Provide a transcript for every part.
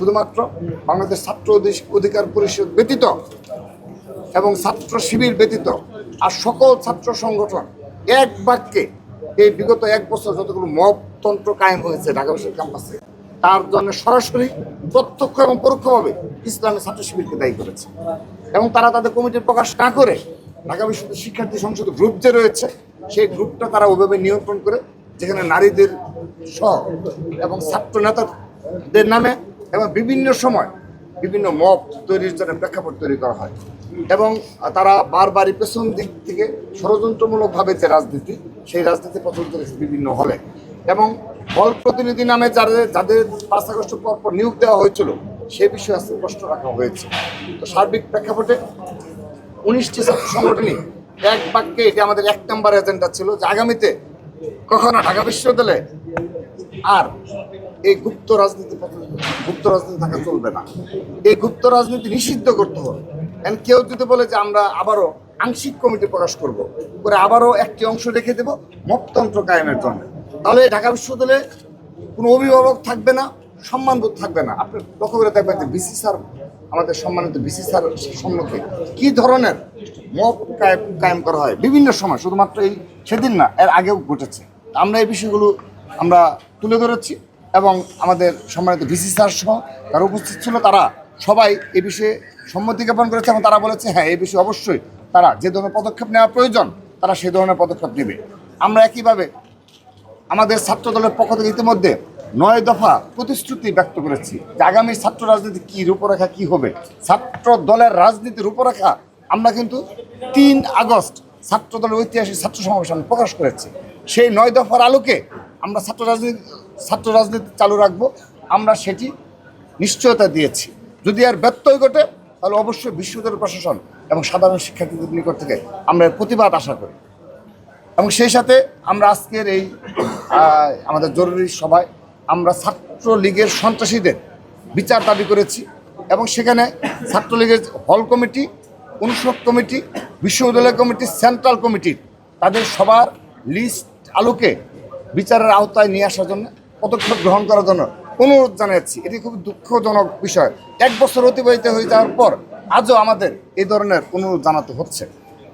শুধুমাত্র বাংলাদেশ ছাত্র অধিকার পরিষদ ব্যতীত এবং ছাত্র শিবির ব্যতীত আর সকল ছাত্র সংগঠন এক বাক্যে এই বিগত এক বছর যতগুলো মবতন্ত্র কায়েম হয়েছে ঢাকা বিশ্ববিদ্যালয় ক্যাম্পাসে, তার জন্য সরাসরি প্রত্যক্ষ এবং পরোক্ষভাবে ইসলামী ছাত্র শিবিরকে দায়ী করেছে। এবং তারা তাদের কমিটির প্রকাশ না করে ঢাকা বিশ্ববিদ্যালয় শিক্ষার্থী সংসদ গ্রুপ যে রয়েছে, সেই গ্রুপটা তারা ওইভাবে নিয়ন্ত্রণ করে, যেখানে নারীদের সহ এবং ছাত্র নেতাদের নামে এবং বিভিন্ন সময় বিভিন্ন মব তৈরির জন্য প্রেক্ষাপট তৈরি করা হয়। এবং তারা বারবারই পেছন দিক থেকে ষড়যন্ত্রমূলকভাবে যে রাজনীতি, সেই রাজনীতি প্রচলিত রয়েছে বিভিন্ন হলে। এবং হল প্রতিনিধি নামে যাদের যাদের পাঁচ আগস্ট পর নিয়োগ দেওয়া হয়েছিল, সে বিষয়ে আজকে প্রশ্ন রাখা হয়েছে। তো সার্বিক প্রেক্ষাপটে উনিশটি ছাত্র সংগঠনই এক বাক্যে এটি আমাদের এক নম্বর এজেন্ডা ছিল যে আগামীতে কখনো ঢাকা বিশ্ববিদ্যালয়ে আর এই গুপ্ত রাজনীতি গুপ্ত রাজনীতি থাকা চলবে না। এই গুপ্ত রাজনীতি নিষিদ্ধ করতে হবে। কেউ যদি বলে যে আমরা আবারও আংশিক কমিটি প্রকাশ করব, করে আবারও একটি অংশ রেখে দেব মপতন্ত্র কায়েমের জন্য। তাহলে ঢাকা বিশ্ববিদ্যালয়ে কোনো অভিভাবক থাকবে না, সম্মানবোধ থাকবে না। আপনি লক্ষ্য করে দেখবেন যে বিসি স্যার, আমাদের সম্মানিত বিসি স্যার সম্মুখে কি ধরনের কায়েম কায়েম করা হয় বিভিন্ন সময়, শুধুমাত্র এই সেদিন না, এর আগেও ঘটেছে। আমরা এই বিষয়গুলো আমরা তুলে ধরেছি। এবং আমাদের সম্মানিত ভিসি স্যার সহ তারা উপস্থিত ছিল, তারা সবাই এ বিষয়ে সম্মতি জ্ঞাপন করেছে এবং তারা বলেছে হ্যাঁ এই বিষয়ে অবশ্যই তারা যে ধরনের পদক্ষেপ নেওয়া প্রয়োজন, তারা সেই ধরনের পদক্ষেপ নেবে। আমরা একইভাবে আমাদের ছাত্র দলের পক্ষ থেকে ইতিমধ্যে নয় দফা প্রতিশ্রুতি ব্যক্ত করেছি যে আগামী ছাত্র রাজনীতি কী রূপরেখা, কী হবে। ছাত্র দলের রাজনীতির রূপরেখা আমরা কিন্তু তিন আগস্ট ছাত্র দলের ঐতিহাসিক ছাত্র সমাবেশ প্রকাশ করেছি। সেই নয় দফার আলোকে আমরা ছাত্র রাজনীতি ছাত্র রাজনীতি চালু রাখব, আমরা সেটি নিশ্চয়তা দিয়েছি। যদি আর ব্যত্যয় ঘটে, তাহলে অবশ্যই বিশ্ববিদ্যালয় প্রশাসন এবং সাধারণ শিক্ষার্থীদের নিকট থেকে আমরা প্রতিবাদ আশা করি। এবং সেই সাথে আমরা আজকের এই আমাদের জরুরি সভায় আমরা ছাত্রলীগের সন্ত্রাসীদের বিচার দাবি করেছি এবং সেখানে ছাত্রলীগের হল কমিটি, অনুষদ কমিটি, বিশ্ববিদ্যালয় কমিটি, সেন্ট্রাল কমিটির তাদের সবার লিস্ট আলোকে বিচারের আওতায় নিয়ে আসার জন্য পদক্ষেপ গ্রহণ করার জন্য অনুরোধ জানাচ্ছি এটি খুব দুঃখজনক বিষয়। এক বছর অতিবাহিত হয়ে যাওয়ার পর আজও আমাদের এই ধরনের অনুরোধ জানাতে হচ্ছে।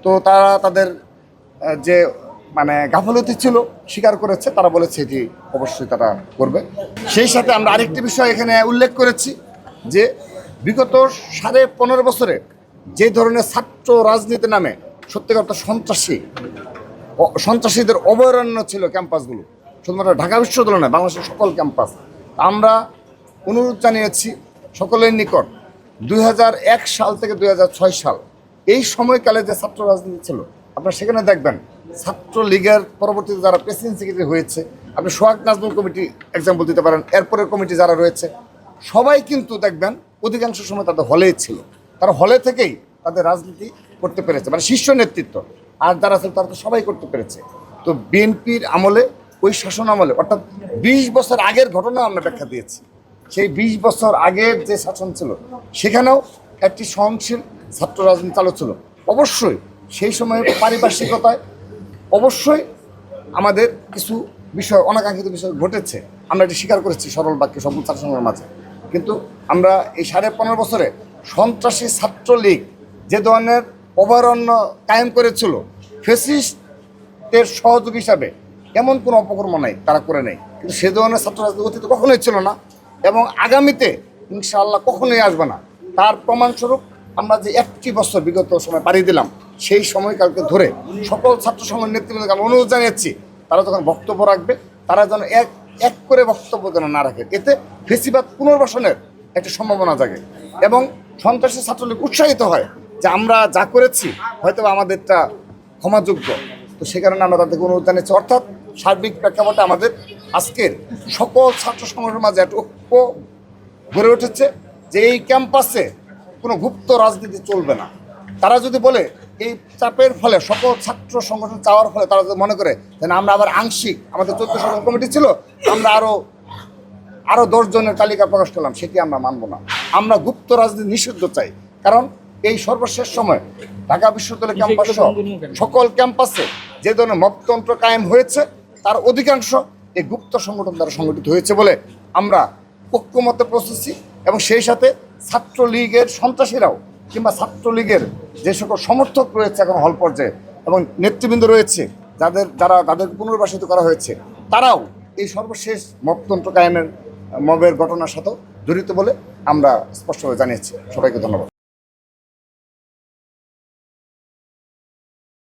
তো তারা তাদের যে মানে গাফলতি ছিল, স্বীকার করেছে, তারা বলেছে এটি অবশ্যই তারা করবে। সেই সাথে আমরা আরেকটি বিষয় এখানে উল্লেখ করেছি যে, বিগত সাড়ে পনেরো বছরে যে ধরনের ছাত্র রাজনীতি নামে সত্যিকার সন্ত্রাসী সন্ত্রাসীদের অভয়ারণ্য ছিল ক্যাম্পাসগুলো শুধুমাত্র ঢাকা বিশ্ববিদ্যালয় নয়, বাংলাদেশের সকল ক্যাম্পাস। আমরা অনুরোধ জানিয়েছি সকলের নিকট, দুই হাজার এক সাল থেকে দুই হাজার ছয় সাল, এই সময়কালে যে ছাত্র রাজনীতি ছিল, আপনারা সেখানে দেখবেন ছাত্র লীগের পরবর্তীতে যারা প্রেসিডেন্ট সেক্রেটারি হয়েছে, আপনি সোহাগ নাজমুল কমিটি এক্সাম্পল দিতে পারেন, এরপরের কমিটি যারা রয়েছে, সবাই কিন্তু দেখবেন অধিকাংশ সময় তাদের হলেই ছিল। তারা হলে থেকেই তাদের রাজনীতি করতে পেরেছে মানে শীর্ষ নেতৃত্ব। আর যারা ছিল তারা তো সবাই করতে পেরেছে। তো বিএনপির আমলে ওই শাসন আমলে অর্থাৎ বিশ বছর আগের ঘটনা আমরা ব্যাখ্যা দিয়েছি। সেই বিশ বছর আগের যে শাসন ছিল, সেখানেও একটি সহনশীল ছাত্র রাজনীতি চালু ছিল। অবশ্যই সেই সময়ের পারিপার্শ্বিকতায়, অবশ্যই আমাদের কিছু বিষয়, অনাকাঙ্ক্ষিত বিষয় ঘটেছে। আমরা এটি স্বীকার করেছি সরল বাক্যে সকল ছাত্রসংঘের মাঝে। কিন্তু আমরা এই সাড়ে পনেরো বছরে সন্ত্রাসী ছাত্রলীগ যে ধরনের অভয়ারণ্য কায়েম করেছিল, ফেসিস্টের সহযোগ হিসাবে এমন কোনো অপকর্ম নাই, তারা করে নেই কিন্তু সে ধরনের ছাত্র রাজনীতি অতীতে কখনোই ছিল না এবং আগামীতে ইনশাআল্লাহ কখনোই আসবে না। তার প্রমাণস্বরূপ আমরা যে একটি বছর বিগত সময় পাড়ি দিলাম, সেই সময়কালকে ধরে সকল ছাত্র সংঘের নেতৃবৃন্দকে আমি অনুরোধ জানিয়েছি, তারা যখন বক্তব্য রাখবে, তারা যেন এক এক করে বক্তব্য যেন না রাখে। এতে ফেসিবাদ পুনর্বাসনের একটা সম্ভাবনা জাগে এবং সন্ত্রাসী ছাত্রলীগ উৎসাহিত হয় যে আমরা যা করেছি হয়তো আমাদেরটা ক্ষমাযোগ্য। তো সে কারণে আমরা তাদেরকে অনুরোধ জানিয়েছি। অর্থাৎ সার্বিক প্রেক্ষাপটে আমাদের আজকের সকল ছাত্র সংগঠনের মাঝে একটা ঐক্য গড়ে উঠেছে যে এই ক্যাম্পাসে কোনো গুপ্ত রাজনীতি চলবে না। তারা যদি বলে এই চাপের ফলে সকল ছাত্র সংগঠন চাওয়ার ফলে তারা যদি মনে করে যে না, আমরা আবার আংশিক আমাদের চোদ্দ সংগঠন কমিটি ছিল আমরা আরও আরও দশজনের তালিকা প্রকাশ করলাম সেটি আমরা মানব না। আমরা গুপ্ত রাজনীতি নিষিদ্ধ চাই। কারণ এই সর্বশেষ সময় ঢাকা বিশ্ববিদ্যালয় ক্যাম্পাস সকল ক্যাম্পাসে যে ধরনের মপতন্ত্র কায়েম হয়েছে তার অধিকাংশ এই গুপ্ত সংগঠন দ্বারা সংগঠিত হয়েছে বলে আমরা ঐক্যমতে পৌঁছেছি এবং সেই সাথে ছাত্রলীগের সন্ত্রাসীরাও কিংবা ছাত্রলীগের যে সকল সমর্থক রয়েছে এখন হল পর্যায়ে এবং নেতৃবৃন্দ রয়েছে, যাদের যারা তাদেরকে পুনর্বাসিত করা হয়েছে, তারাও এই সর্বশেষ মপতন্ত্র কায়েমের মবের ঘটনার সাথেও জড়িত বলে আমরা স্পষ্টভাবে জানিয়েছি। সবাইকে ধন্যবাদ।